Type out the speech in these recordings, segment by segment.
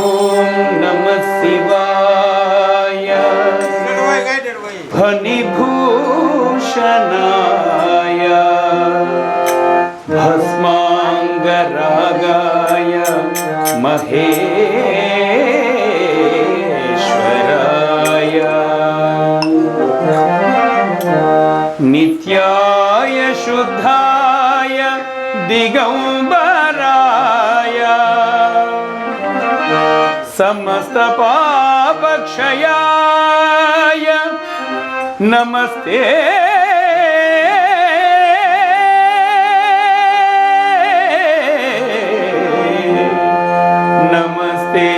ఓం నమ శివాయ ఫణిభూషణాయ భస్మాంగరాగాయ మహేశ్వరాయ నిత్యాయ శుద్ధాయ दिगौ समस्त समस्तपापक्षयाय नमस्ते। नमस्ते।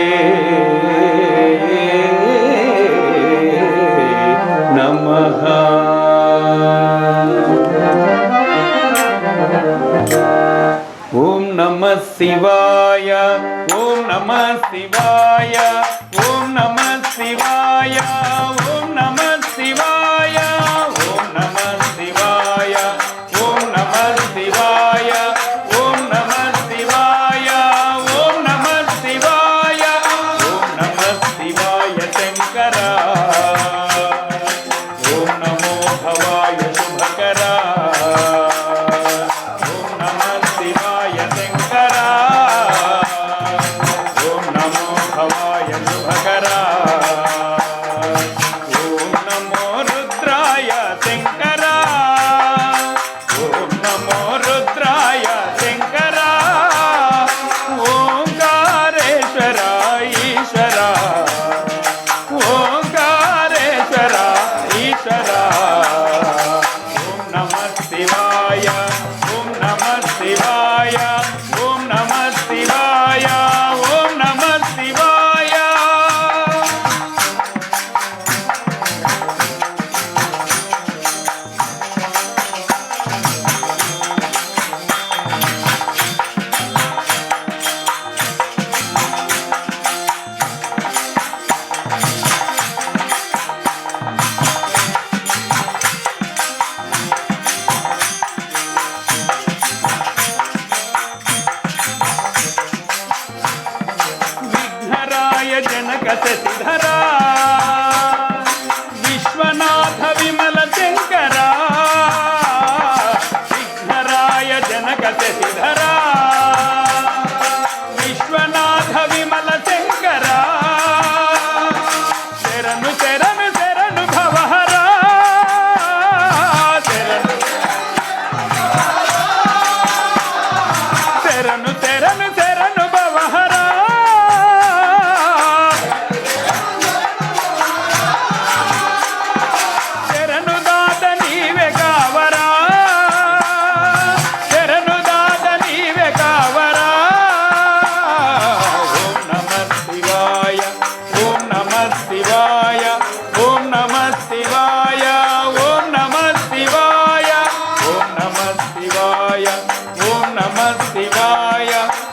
नमः। ॐ नमः शिवा जगत सिधरा? Shivaya, Shivaya.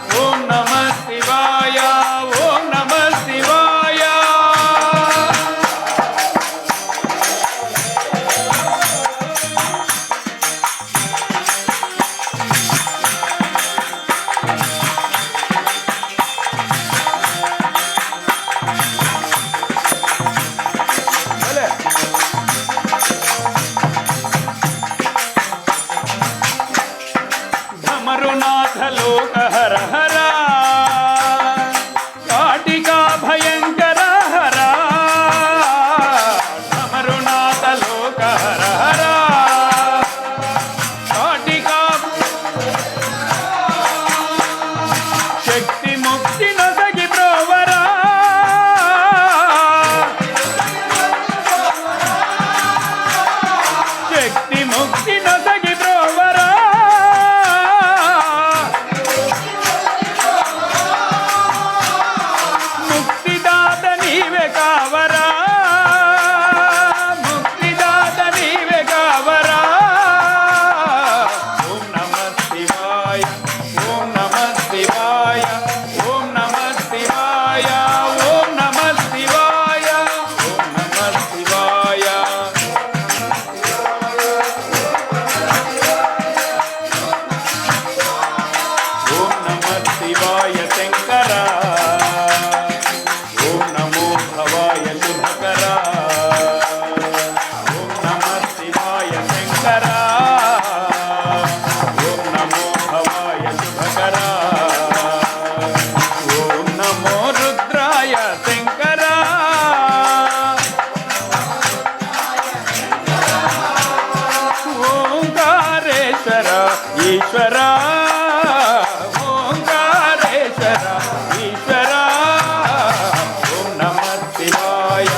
అమరునాథలోక ఈశ్వర ఓంకారేశ్వర ఈశ్వర ఓం నమ శివాయ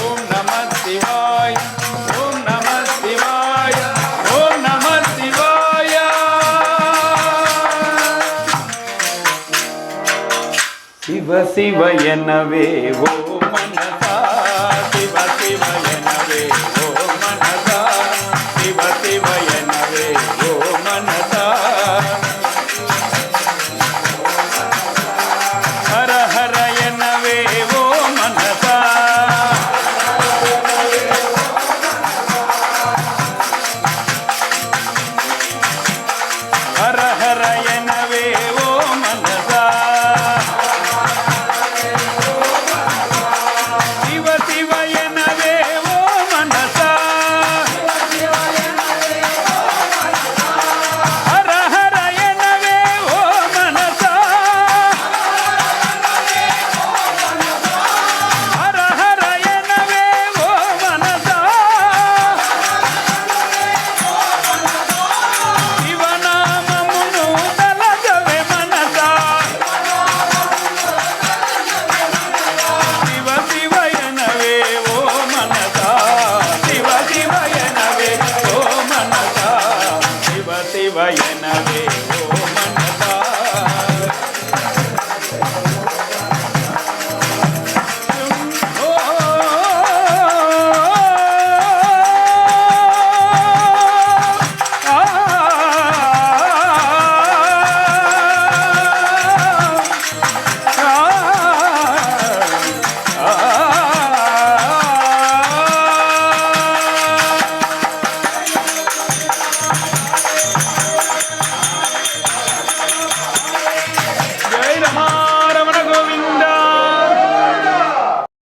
ఓం నమ శివాయ ఓం నమ శివాయ ఓం నమ శివాయ. శివ శివ ఎనవే ఓ మనస